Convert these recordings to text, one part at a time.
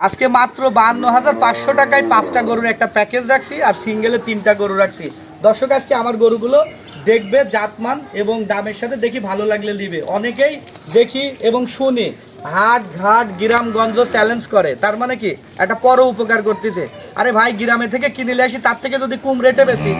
আজকে মাত্র বান্ন হাজার পাঁচশো টাকায় পাঁচটা গরুর একটা প্যাকেজ রাখছি আর সিঙ্গেলে তিনটা গরু রাখছি। দর্শক, আজকে আমার গরুগুলো দেখবে জাতমান এবং দামের সাথে দেখি ভালো লাগলে দিবে অনেকেই দেখি এবং শুনি হাট ঘাট গ্রামগঞ্জ চ্যালেঞ্জ করে। তার মানে কি? একটা পর উপকার করতেছে। আরে ভাই গ্রামে থেকে কিনে আসি তার থেকে যদি কম রেটে বেশি।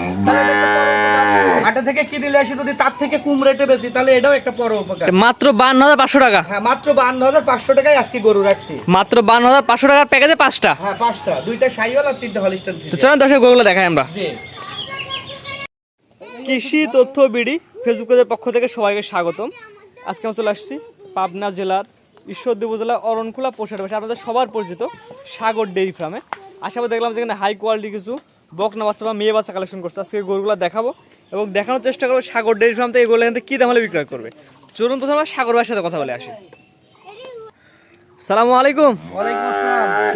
হাটে থেকে আসি যদি তার থেকে কম রেটে বেশি তাহলে এটাও একটা পর উপকার। মাত্র বান্ন হাজার পাঁচশো টাকা। হ্যাঁ মাত্র বান্ন হাজার পাঁচশো টাকায় আজকে গরু রাখছি। মাত্র বান্ন হাজার পাঁচশো টাকার প্যাকেজে পাঁচটা। হ্যাঁ পাঁচটা। দুইটা সাইওয়াল আর তিনটা হলিস্টান তো চলেন দর্শক গরুগুলো দেখাই আমরা। কৃষি তথ্য বিডি ফেসবুক পেজের পক্ষ থেকে সবাইকে স্বাগতম। আজকে আমরা চলে আসছি পাবনা জেলার ঈশ্বরদী উপজেলা অরণখোলা পোষার পাশে আপনাদের সবার পরিচিত সাগর ডেইরি ফার্মে। আশাবাদ দেখলাম যেখানে হাই কোয়ালিটি কিছু বকনা বাচ্চা বা মেয়ে বাচ্চা কালেকশন করছে। আজকে গরুগুলো দেখাবো এবং দেখানোর চেষ্টা করব সাগর ডেইরি ফার্ম থেকে এগুলো এখান থেকে কী দাম হলে বিক্রয় করবে। চলুন প্রথমে আমরা সাগর ভাইয়ের সাথে কথা বলে আসি। সালামু আলাইকুম।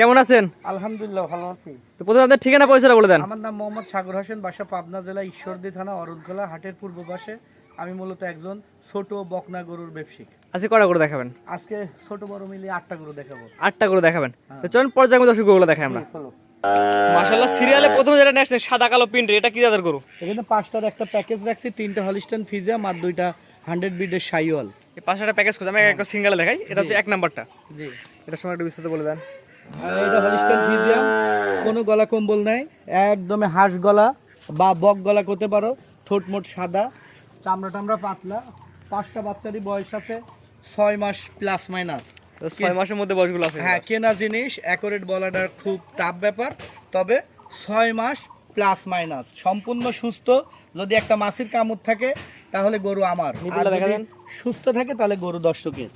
কেমন আছেন? আলহামদুলিল্লাহ ভালো আছি। তো প্রথমে আপনার ঠিকানা পয়সাটা বলে দেন। আমার নাম মোহাম্মদ সাগর হোসেন বাসা পাবনা জেলা ঈশ্বরদী থানা অরুণখোলা হাটের পূর্ব পাশে। আমি মূলত একজন ছোট বকনা গরুর ব্যবসায়িক আজকে কটা করে দেখাবেন? আজকে ছোট বড় মিলিয়ে আটটা গরু দেখাবো। আটটা করে দেখাবেন। তো চলুন পর্যায়ে দর্শক গরুগুলো দেখাই আমরা। মাশাআল্লাহ সিরিয়ালে প্রথমে যেটা নেক্সট সাদা কালো প্রিন্ট এটা কি জাতের গরু? এখানে পাঁচটার একটা প্যাকেজ রাখছি তিনটা হলিস্টান ফিজাম আর দুইটা হান্ড্রেড বিডের সাইওয়াল এই পাঁচশো একটা প্যাকেজ করছি আমি একটা সিঙ্গেলে দেখাই এটা হচ্ছে এক নাম্বারটা। জি। এটার সময় একটু বিস্তারিত বলে দেন। আর এটা হলিস্টান ফিজিয়াম কোনো গলা কম্বল নাই একদমে হাঁস গলা বা বক গলা করতে পারো ঠোঁট মোট সাদা চামড়া টামড়া পাতলা পাঁচটা বাচ্চারই বয়স আছে ছয় মাস প্লাস মাইনাস ছয় মাসের মধ্যে বয়সগুলো আছে। হ্যাঁ কেনা জিনিস অ্যাকোরেট বলাটা খুব টাফ ব্যাপার তবে ছয় মাস প্লাস মাইনাস সম্পূর্ণ সুস্থ যদি একটা মাসির কামড় থাকে তাহলে গরু আমার। সুস্থ থাকে তাহলে গরু দর্শকের।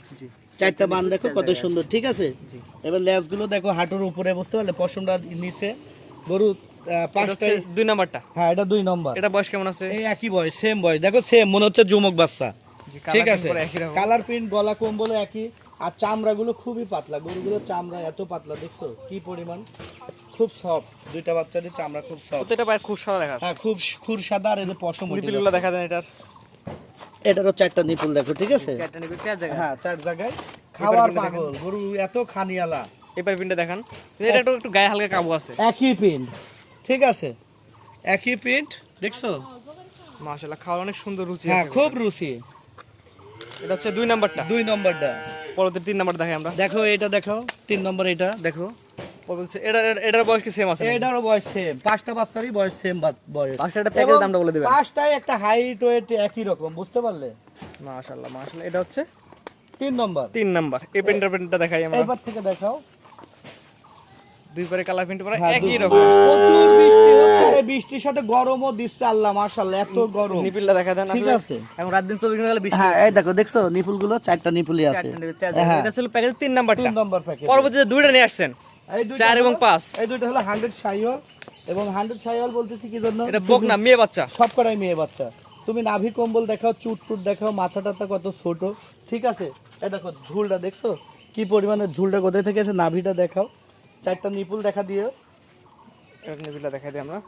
চারটা বান দেখো কত সুন্দর ঠিক আছে? এবার লেজগুলো দেখো হাঁটুর উপরে বুঝতে পারলে পশমটা নিচে। গরু দুই নাম্বারটা। হ্যাঁ এটা দুই নম্বর। এটা বয়স কেমন আছে? এই একই বয়স সেম বয়স। দেখো সেম মনে হচ্ছে যুমক বাচ্চা। ঠিক আছে? কিন্তু একই রকম। কালার প্রিন্ট গলা কম্বল একই। আর চামড়াগুলো খুবই পাতলা। গরুগুলোর চামড়া এত পাতলা দেখছ? কি পরিমাণ? খুব সফট দুইটা বাচ্চাদের চামড়া খুব সফট প্রত্যেকটা পায়ে খুব সাদা দেখা হ্যাঁ খুব খুর সাদা আর এদের পশম। দেখা। দেন এটার। এটারও চারটা নিপুল দেখো ঠিক আছে? হ্যাঁ চার জায়গায়। খাওয়ার পাগল গরু এত খানিয়ালা। এবার প্রিন্টটা দেখান। এটা একটু একটু গায়ে হালকা কাবু আছে। একই প্রিন্ট ঠিক আছে? একই প্রিন্ট দেখছ? মাশাআল্লাহ খাওয়ার অনেক সুন্দর রুচি হ্যাঁ আছে খুব রুচি। এটা হচ্ছে দুই নাম্বারটা। দুই নম্বরটা। পরবর্তী তিন নাম্বার দেখাই আমরা। দেখো এটা দেখো তিন নম্বর এটা দেখো। এটার বয়স কি সেম আছে এটারও বয়স সেম পাঁচটা বাচ্চারই বয়স সেম বয়স। পাঁচটা প্যাকেজ দামটা বলে দিবেন। পাঁচটায় একটা হাইট ওয়েট একই রকম বুঝতে পারলে? মাশাআল্লাহ মাশাআল্লাহ। এটা হচ্ছে? তিন নম্বর। তিন নাম্বার। এই প্রিন্টার প্রিন্টটা দেখাই আমরা। এবার থেকে দেখাও। দুই পারে কালার প্রিন্ট করা একই রকম। প্রচুর বৃষ্টি হচ্ছে বৃষ্টির সাথে গরমও দিচ্ছে আল্লাহ মাশাআল্লাহ এত গরম। নিপিলটা দেখা দেন ঠিক আছে। এখন রাত দিন ঘণ্টা বৃষ্টি হ্যাঁ এই দেখো দেখছ? নিপুলগুলো চারটা নিপুলই আছে। এটা ছিল প্যাকেজ তিন নাম্বারটা। তিন নম্বর প্যাকেজ পরবর্তীতে দুইটা নিয়ে আসছেন। চার এবং পাঁচ। এই দুইটা হলো হান্ড্রেড সাইওয়াল এবং হান্ড্রেড সাইওয়াল বলতেছি কি জন্য? এটা বক না মেয়ে বাচ্চা। সব কটাই মেয়ে বাচ্চা। তুমি নাভি কম্বল দেখাও চুট টুট দেখাও মাথা টাথা কত ছোট। ঠিক আছে? এই দেখো ঝুলটা দেখছ? কি পরিমাণে ঝুলটা কোথায় থেকে আছে নাভিটা দেখাও? চারটা নিপুল দেখা দিও। নিপিলটা দেখাই দিই আমরা।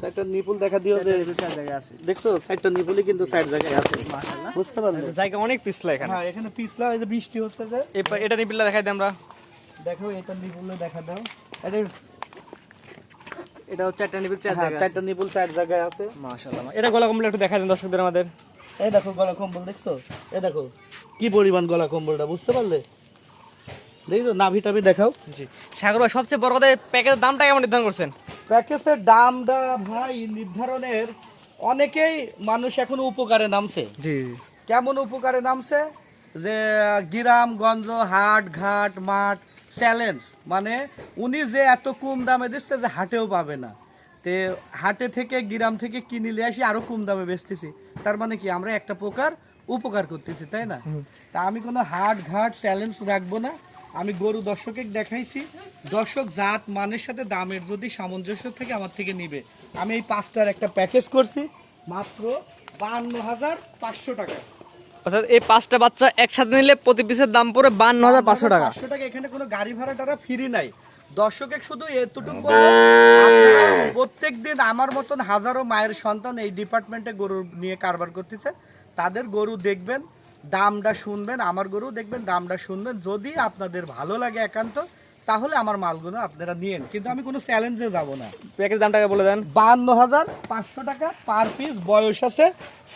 চারটা নিপুল দেখা দিও যে চার জায়গায় আছে। দেখছ? চারটা নিপুলই কিন্তু সাইড জায়গায় আছে। বুঝতে পারলে? জায়গা অনেক পিছলা এখানে। হ্যাঁ এখানে পিছলা এই যে বৃষ্টি হচ্ছে যে এটা নিপিলটা দেখাই দিই আমরা। দেখো এটা নিপুলে দেখা দাও। এটা এটা নিপিল চার হ্যাঁ, জায়গায় চারটা নিপুল চার জায়গায় আছে। মাশাআল্লাহ এটা গলা কমপ্লিট একটু দেখাই দেন দর্শকদের আমাদের। এই দেখো গলা কম্বল দেখছ? এই দেখো কি পরিমাণ গলা কম্বলটা বুঝতে পারলে? নাভি টাভি দেখাও। জি। সাগর ভাই সবচেয়ে বড় কথা প্যাকেজের দামটা কেমন নির্ধারণ করছেন? প্যাকেজের দামটা ভাই নির্ধারণের অনেকেই মানুষ এখন উপকারে নামছে। জি। কেমন উপকারে নামছে? যে গ্রাম গঞ্জ হাট ঘাট মাঠ চ্যালেঞ্জ মানে উনি যে এত কম দামে দিচ্ছে যে হাটেও পাবে না। তে হাটে থেকে গ্রাম থেকে কিনিলে আসি আরও কম দামে বেচতেছি। তার মানে কি আমরা একটা প্রকার উপকার করতেছি তাই না? তা আমি কোনো হাট ঘাট চ্যালেঞ্জ রাখব না। আমি গরু দর্শকে দেখাইছি। দর্শক জাত মানের সাথে দামের যদি সামঞ্জস্য থেকে আমার থেকে নিবে। আমি এই পাঁচটার একটা প্যাকেজ করছি। মাত্র বান্ন হাজার পাঁচশো টাকা অর্থাৎ এই পাঁচটা বাচ্চা একসাথে নিলে প্রতি পিসের দাম পড়ে বান্ন হাজার পাঁচশো টাকা। পাঁচশো টাকা এখানে কোনো গাড়ি ভাড়া টাড়া ফ্রি নাই। দর্শকের শুধু এতটুকু প্রত্যেক দিন আমার মতন হাজারো মায়ের সন্তান এই ডিপার্টমেন্টে গরু নিয়ে কারবার করতেছে। তাদের গরু দেখবেন দামটা শুনবেন আমার গরু দেখবেন দামটা শুনবেন। যদি আপনাদের ভালো লাগে একান্ত তাহলে আমার মালগুলো আপনারা নিয়েন। কিন্তু আমি কোনো চ্যালেঞ্জে যাব না। প্যাকেজ দামটাকে বলে দেন। বান্ন হাজার পাঁচশো টাকা পার পিস বয়স আছে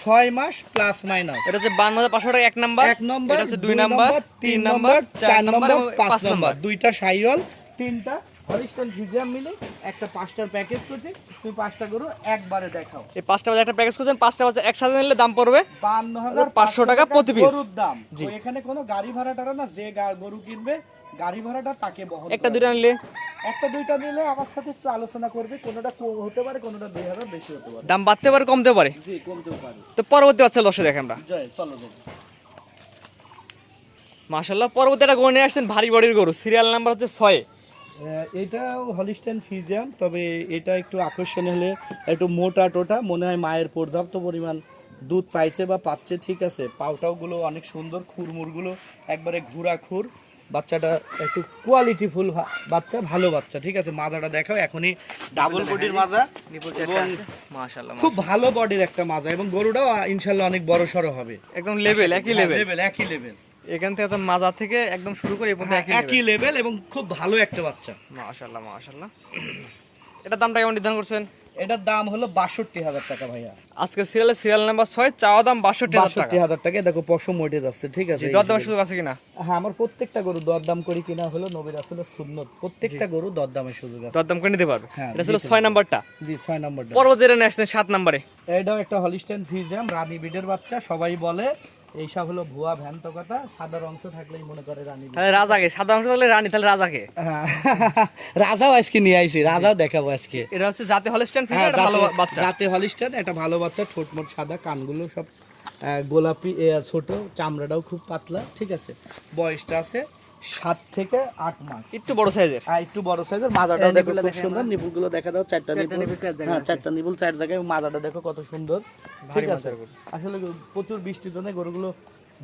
ছয় মাস প্লাস মাইনাস এটা হচ্ছে বান্ন হাজার পাঁচশো টাকা এক নাম্বার। এক নম্বর এটা হচ্ছে দুই নাম্বার তিন নাম্বার চার নাম্বার পাঁচ নম্বর। দুইটা সাইওয়াল তিনটা হলিস্টন ফিজিয়াম মিলে একটা পাঁচটার প্যাকেজ করছি। তুমি পাঁচটা গরু একবারে দেখাও। এই পাঁচটা বাজে একটা প্যাকেজ করছেন পাঁচটা বাজে একসাথে নিলে দাম পড়বে বান্ন হাজার 500 টাকা প্রতি piece। গরুর দাম। এখানে কোনো গাড়ি ভাড়া টাড়া না যে গরু কিনবে গাড়ি ভাড়াটা তাকে বহন একটা দুইটা নিলে? একটা দুইটা নিলে আমার সাথে একটু আলোচনা করবে কোনোটা কম হতে পারে কোনোটা দুই হাজার বেশি হতে পারে। দাম বাড়তে পারে কমতে পারে? জি কমতেও পারে। তো পরবর্তী বাচ্চা দশে দেখে আমরা। জয় চলো মাশাল্লাহ পরবর্তী একটা গরু নিয়ে আসছেন ভারী বডির গরু। সিরিয়াল নাম্বার হচ্ছে ছয়। এটাও হলিস্টেন ফিজিয়াম তবে এটা একটু আকর্ষণ হলে একটু মোটা টোটা মনে হয় মায়ের পর্যাপ্ত পরিমাণ দুধ পাইছে বা পাচ্ছে ঠিক আছে। পাউটাওগুলো অনেক সুন্দর খুরমুরগুলো একবারে ঘুরা খুর বাচ্চাটা একটু কোয়ালিটি ফুল বাচ্চা ভালো বাচ্চা ঠিক আছে? মাজাটা দেখাও এখনই ডাবল বডির মাজা এবং মাশাল্লাহ খুব ভালো বডির একটা মাজা এবং গরুটাও ইনশাল্লাহ অনেক বড় সড়ো হবে। একদম লেভেল একই লেভেল লেভেল একই লেভেল এখান থেকে তো মাজা থেকে একদম শুরু করে এই পর্যন্ত একই লেভেল এবং খুব ভালো একটা বাচ্চা। মাশাল্লাহ মাশাল্লাহ এটার দামটা কেমন নির্ধারণ করছেন? এটার দাম হলো বাষট্টি হাজার টাকা ভাইয়া। আজকে সিরিয়ালের সিরিয়াল নাম্বার ছয় চাওয়া দাম বাষট্টি বাষট্টি হাজার টাকা। দেখো পশম যাচ্ছে ঠিক আছে? সুযোগ আছে কিনা? হ্যাঁ আমার প্রত্যেকটা গরু দরদাম করি কিনা হলো নবীর আসলে সুন্নত। প্রত্যেকটা গরু দরদামের সুযোগ আছে। দরদাম করে নিতে পারবে? হ্যাঁ, এটা ছিল ছয় নাম্বারটা। জি ছয় নম্বরটা। পরবর্তী নিয়ে আসছেন সাত নাম্বারে। এটাও একটা হলিস্টেন ফিজিয়াম রানী বিডের বাচ্চা সবাই বলে এইসব হলো ভুয়া ভ্যান্ত কথা সাদার অংশ থাকলেই মনে করে রানী তাহলে রাজাকে সাদা অংশ থাকলে রানী তাহলে রাজাকে? হ্যাঁ রাজাও আজকে নিয়ে আইছি রাজাও দেখাবো আজকে। এটা হচ্ছে জাতে হলিস্টান হ্যাঁ, ফিগার ভালো বাচ্চা। জাতে হলিস্টান একটা ভালো বাচ্চা ঠোঁট মোট সাদা কানগুলো সব গোলাপি ছোট চামড়াটাও খুব পাতলা ঠিক আছে? বয়সটা আছে সাত থেকে আট মাস। একটু বড় সাইজের। আর একটু বড় সাইজের। মাজাটাও দেখো খুব সুন্দর। নিপুলগুলো দেখা দাও চারটা নিপুল। হ্যাঁ চারটা নিপুল চার জায়গায় মাজাটা দেখো কত সুন্দর। ঠিক আছে? আসলে প্রচুর বৃষ্টির জন্য গরুগুলো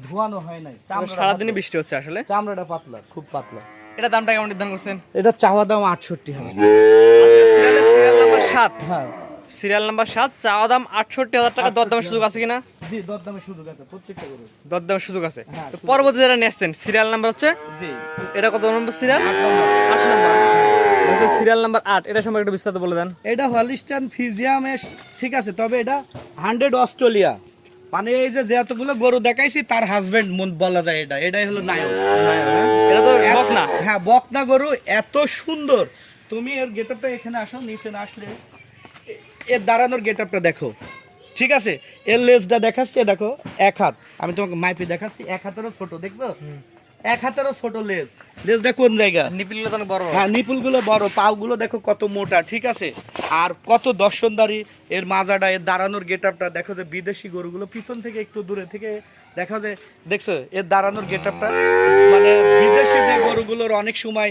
ধোয়ানো হয় নাই। সারাদিনই বৃষ্টি হচ্ছে আসলে? চামড়াটা পাতলা খুব পাতলা। এটা দামটা কেমন নির্ধারণ করছেন? এটা চাওয়া দাম আটষট্টি নাম্বার সাত। হ্যাঁ। সিরিয়াল নাম্বার সাত চাওয়া দাম আটষট্টি হাজার টাকা দরদামের সুযোগ আছে কিনা? দরদামের সুযোগ আছে হ্যাঁ, পরবর্তী যারা নিয়ে সিরিয়াল নাম্বার হচ্ছে? এটা কত নম্বর সিরিয়াল? আট নম্বর। সিরিয়াল নাম্বার আট। এটা সম্পর্কে একটু বিস্তারিত বলে দেন। এটা হলিস্টান ফিজিয়ামের ঠিক আছে তবে এটা হান্ড্রেড অস্ট্রেলিয়া। মানে এই যে যতগুলো গরু দেখাইছি তার হাজবেন্ড বলা যায় এটা। এটাই হলো নায়ক। এটা তো হ্যাঁ বকনা গরু এত সুন্দর। তুমি এর গেটআপটা এখানে আসো নিচে না আসলে এর দাঁড়ানোর গেটআপটা দেখো। ঠিক আছে? এর লেজটা দেখাচ্ছে দেখো এক হাত। আমি তোমাকে মাইপি দেখাচ্ছি এক হাতেরও ছোট দেখছ? এক হাতেরও ছোট লেজ। লেজটা কোন জায়গা? নিপিলগুলো বড়। হ্যাঁ নিপুলগুলো বড়। পাগুলো দেখো কত মোটা ঠিক আছে? আর কত দর্শনদারি এর মাজাটা এর দাঁড়ানোর গেটআপটা। দেখো যে বিদেশি গরুগুলো পিছন থেকে একটু দূরে থেকে দেখা যায়। দেখছ? এর দাঁড়ানোর গেটআপটা। মানে বিদেশি যে গরুগুলোর অনেক সময়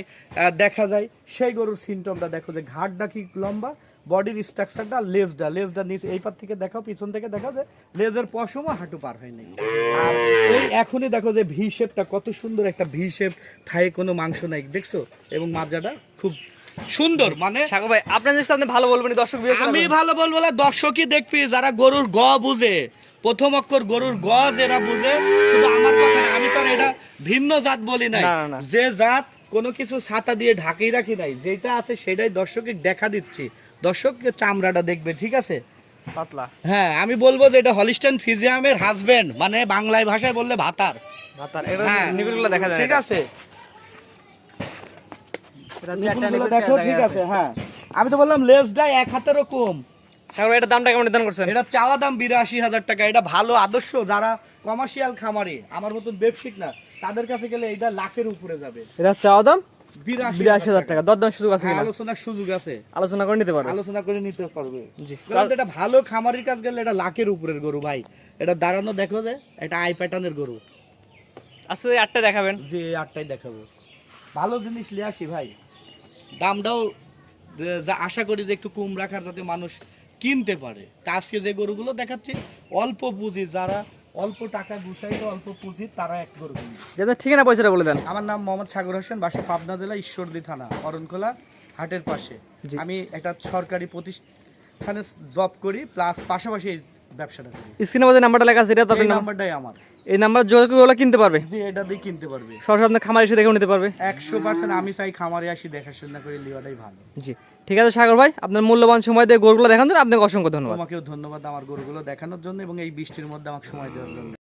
দেখা যায় সেই গরুর সিমটমটা দেখো যে ঘাটটা কি লম্বা বডির স্ট্রাকচারটা লেজটা লেজটা নিচে এই পার থেকে দেখাও পিছন থেকে দেখাও যে লেজের পশমও হাঁটু পার হয় নাই আর এই এখনই দেখো যে ভি শেপটা কত সুন্দর একটা ভি শেপ থায়ে কোনো মাংস নাই দেখছ? এবং মাজাটা খুব সুন্দর মানে সাগর ভাই আপনার জিনিসটা আপনি ভালো বলবেন দর্শক আমি ভালো বলব না দর্শকই দেখবি যারা গরুর গ বুঝে। প্রথম অক্ষর গরুর গ যারা বুঝে শুধু আমার কথা না আমি তো এটা ভিন্ন জাত বলি নাই। যে জাত কোনো কিছু ছাতা দিয়ে ঢাকিয়ে রাখি নাই যেটা আছে সেটাই দর্শকে দেখা দিচ্ছি। দর্শককে চামড়াটা দেখবে ঠিক আছে? পাতলা। হ্যাঁ আমি বলব যে এটা হলিস্টান ফিজিয়ামের হাজবেন্ড মানে বাংলায় ভাষায় বললে ভাতার। ভাতার। এটা হ্যাঁ দেখা যায় ঠিক আছে? দেখো ঠিক হ্যাঁ। আমি তো বললাম লেজটা এক হাতেরও কম। এটার দামটা কেমন নির্ধারণ করছেন? এটা চাওয়া দাম বিরাশি হাজার টাকা এটা ভালো আদর্শ। যারা কমার্শিয়াল খামারি আমার মতন ব্যবসায়িক না তাদের কাছে গেলে এটা লাখের উপরে যাবে। এটা চাওয়া দাম? বিরাশি বিরাশি হাজার টাকা। দরদাম সুযোগ আছে হ্যাঁ, আলোচনার সুযোগ আছে। আলোচনা করে নিতে পারবে? আলোচনা করে নিতে পারবে। জি। এটা ভালো খামারির কাছে গেলে এটা লাখের উপরের গরু ভাই। এটা দাঁড়ানো দেখো যে এটা আই প্যাটার্নের গরু। আজকে আটটা দেখাবেন। যে এই আটটাই দেখাবো। ভালো জিনিস নিয়ে আসি ভাই। দামটাও যা আশা করি যে একটু কম রাখার যাতে মানুষ কিনতে পারে। তা আজকে যে গরুগুলো দেখাচ্ছি অল্প পুঁজি যারা অল্প টাকা গুছাইতে অল্প পুঁজি তারা এক করবে কিনবে যেটা ঠিকানা পয়সাটা বলে দেন। আমার নাম মোহাম্মদ সাগর হোসেন বাসা পাবনা জেলা ঈশ্বরদী থানা অরণকোলা হাটের পাশে। আমি একটা সরকারি প্রতিষ্ঠানে জব করি প্লাস পাশাপাশি এই ব্যবসাটা করি। স্ক্রিনে মধ্যে নাম্বারটা লেখা আছে এটা তো নাম্বারটাই আমার। এই নাম্বার যোগাযোগ করে কিনতে পারবে। জি এটা দিয়ে কিনতে পারবে। সরাসরি আপনার খামারে এসে দেখেও নিতে পারবে। একশো পার্সেন্ট আমি চাই খামারে আসি দেখাশোনা করে লিওয়াটাই ভালো। জি ঠিক আছে সাগর ভাই আপনার মূল্যবান সময় দিয়ে গরুগুলো দেখানোর জন্য আপনাকে অসংখ্য ধন্যবাদ। আমাকেও ধন্যবাদ আমার গরুগুলো দেখানোর জন্য এবং এই বৃষ্টির মধ্যে আমাকে সময় দেওয়ার জন্য।